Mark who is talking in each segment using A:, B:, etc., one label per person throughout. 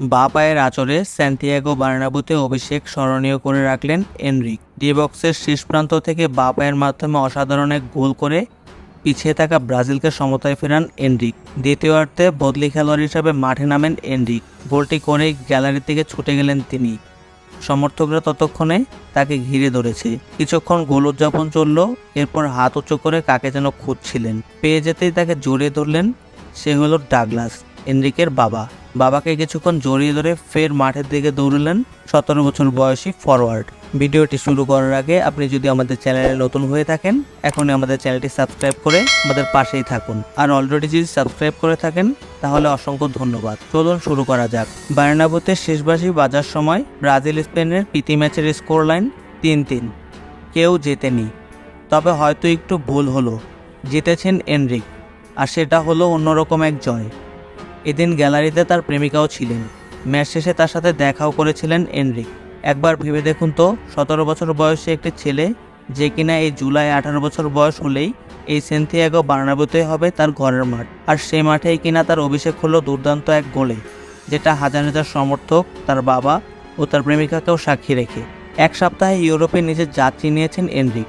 A: বা পায়ের আচরে স্যান্টিয়াগো বার্নাবুতে অভিষেক স্মরণীয় করে রাখলেন এনরিক। ডি বক্সের শেষ প্রান্ত থেকে বা পায়ের মাধ্যমে অসাধারণ এক গোল করে পিছিয়ে থাকা ব্রাজিলকে সমতায় ফেরান এনরিক। দ্বিতীয়ার্ধে বদলি খেলোয়াড় হিসাবে মাঠে নামেন এনরিক। গোলটি করেই গ্যালারির দিকে ছুটে গেলেন তিনি। সমর্থকরা ততক্ষণে তাকে ঘিরে ধরেছে। কিছুক্ষণ গোল উদযাপন চলল, এরপর হাত উঁচু করে কাকে যেন খুঁজছিলেন। পেয়ে যেতেই তাকে জড়িয়ে ধরলেন সে হলো ডাগলাস, এনরিকের বাবা। বাবাকে কিছুক্ষণ জড়িয়ে ধরে ফের মাঠের দিকে দৌড়লেন সতেরো বছর বয়সী ফরওয়ার্ড। ভিডিওটি শুরু করার আগে আপনি যদি আমাদের চ্যানেলে নতুন হয়ে থাকেন, এখনই আমাদের চ্যানেলটি সাবস্ক্রাইব করে আমাদের পাশেই থাকুন। আর অলরেডি যদি সাবস্ক্রাইব করে থাকেন, তাহলে অসংখ্য ধন্যবাদ। চলুন শুরু করা যাক। বার্নাবুতে শেষবাসী বাজার সময় ব্রাজিল স্পেনের প্রীতি ম্যাচের স্কোর লাইন তিন তিন কেউ জেতেনি। তবে হয়তো একটু ভুল হলো। জিতেছেন এনরিক। আর সেটা হলো অন্যরকম এক জয়। এদিন গ্যালারিতে তার প্রেমিকাও ছিলেন। ম্যাচ শেষে তার সাথে দেখাও করেছিলেন এনরিক। একবার ভেবে দেখুন তো, সতেরো বছর বয়সী একটি ছেলে, যে কিনা এই জুলাই আঠারো বছর বয়স হলেই এই সেন্থিয়াগো বার্নাবুতে হবে তার ঘরের মাঠ। আর সেই মাঠেই কিনা তার অভিষেক হলো দুর্দান্ত এক গোলে, যেটা হাজার হাজার সমর্থক, তার বাবা ও তার প্রেমিকাকেও সাক্ষী রেখে। এক সপ্তাহে ইউরোপে নিজের যাত্রী নিয়েছেন এনরিক।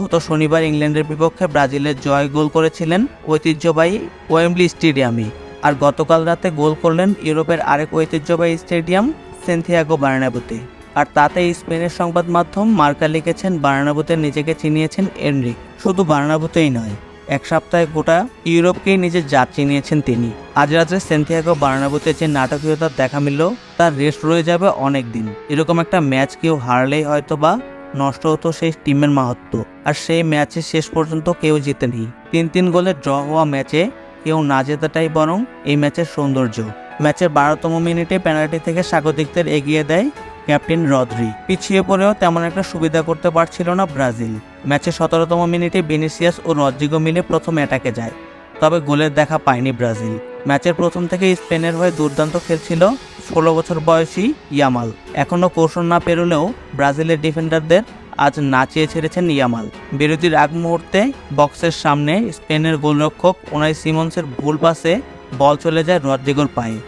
A: গত শনিবার ইংল্যান্ডের বিপক্ষে ব্রাজিলের জয় গোল করেছিলেন ঐতিহ্যবাহী ওয়েম্বলি স্টেডিয়ামে। আর গতকাল রাতে গোল করলেন ইউরোপের আরেক ঐতিহ্যবাহী স্টেডিয়াম সেন্থিয়াগো বার্নাবুতে। আর তাতে স্পেনের সংবাদ মাধ্যম মার্কা লিখেছেন বার্নাবুতে নিজেকে চিনিয়েছেন এনরিক শুধু বার্নাবুতেই নয়, এক সপ্তাহে গোটা ইউরোপকেই নিজের জাত চিনিয়েছেন তিনি। আজ রাত্রে সেন্থিয়াগো বার্নাবুতে যে নাটকীয়তার দেখা মিলল তার রেস্ট রয়ে যাবে অনেক দিন। এরকম একটা ম্যাচ কেউ হারলেই হয়তো বা নষ্ট হতো সেই টিমের মাহাত্ম আর সেই ম্যাচে শেষ পর্যন্ত কেউ জিতেনি। তিন তিন গোলে ড্র হওয়া ম্যাচে কেউ না জেতাটাই বরং এই ম্যাচের সৌন্দর্য। ম্যাচের বারোতম মিনিটে পেনাল্টি থেকে স্বাগতিকদের এগিয়ে দেয় ক্যাপ্টেন রদ্রি। পিছিয়ে পড়েও তেমন একটা সুবিধা করতে পারছিল না ব্রাজিল। ম্যাচের সতেরোতম মিনিটে বেনিসিয়াস ও রদ্রিগো মিলে প্রথম অ্যাটাকে যায়, তবে গোলের দেখা পায়নি ব্রাজিল। ম্যাচের প্রথম থেকে স্পেনের হয়ে দুর্দান্ত খেলছিল ষোলো বছর বয়সী ইয়ামাল। এখনও কৌশল না পেরোলেও ব্রাজিলের ডিফেন্ডারদের আজ নাচিয়ে ছেড়েছেন ইয়ামাল। বিরতির আগ মুহূর্তে বক্সের সামনে স্পেনের গোলরক্ষক ওনাই সিমন্সের ভুল পাসে বল চলে যায় রদ্রিগোর পায়ে।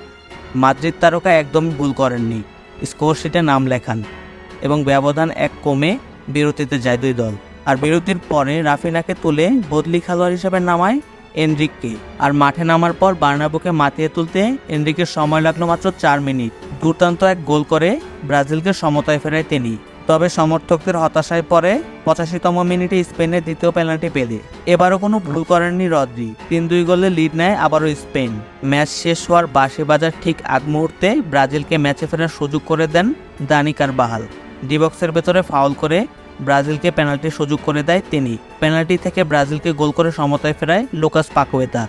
A: মাদ্রিদ তারকা একদমই ভুল করেননি। স্কোরশিটে নাম লেখান এবং ব্যবধান এক কমে বিরতিতে যায় দুই দল। আর বিরতির পরে রাফিনাকে তুলে বদলি খেলোয়াড় হিসেবে নামায় এনরিককে। আর মাঠে নামার পর বার্নাবুকে মাতিয়ে তুলতে এনরিকের সময় লাগল মাত্র চার মিনিট। দুর্দান্ত এক গোল করে ব্রাজিলকে সমতায় ফেরায় তিনি। তবে সমর্থকদের হতাশায় পরে পঁচাশিতম মিনিটে স্পেনের দ্বিতীয় পেনাল্টি পেলে। এবারও কোনো ভুল করেননি রদ্রি। তিন দুই গোলে লিড নেয় আবারও স্পেন। ম্যাচ শেষ হওয়ার বাসি বাজার ঠিক আগ মুহূর্তে ব্রাজিলকে ম্যাচে ফেরার সুযোগ করে দেন দানিকার বাহাল। ডিবক্সের ভেতরে ফাউল করে ব্রাজিলকে পেনাল্টির সুযোগ করে দেয় তিনি। পেনাল্টি থেকে ব্রাজিলকে গোল করে সমতায় ফেরায় লোকাস পাকুয়েতা।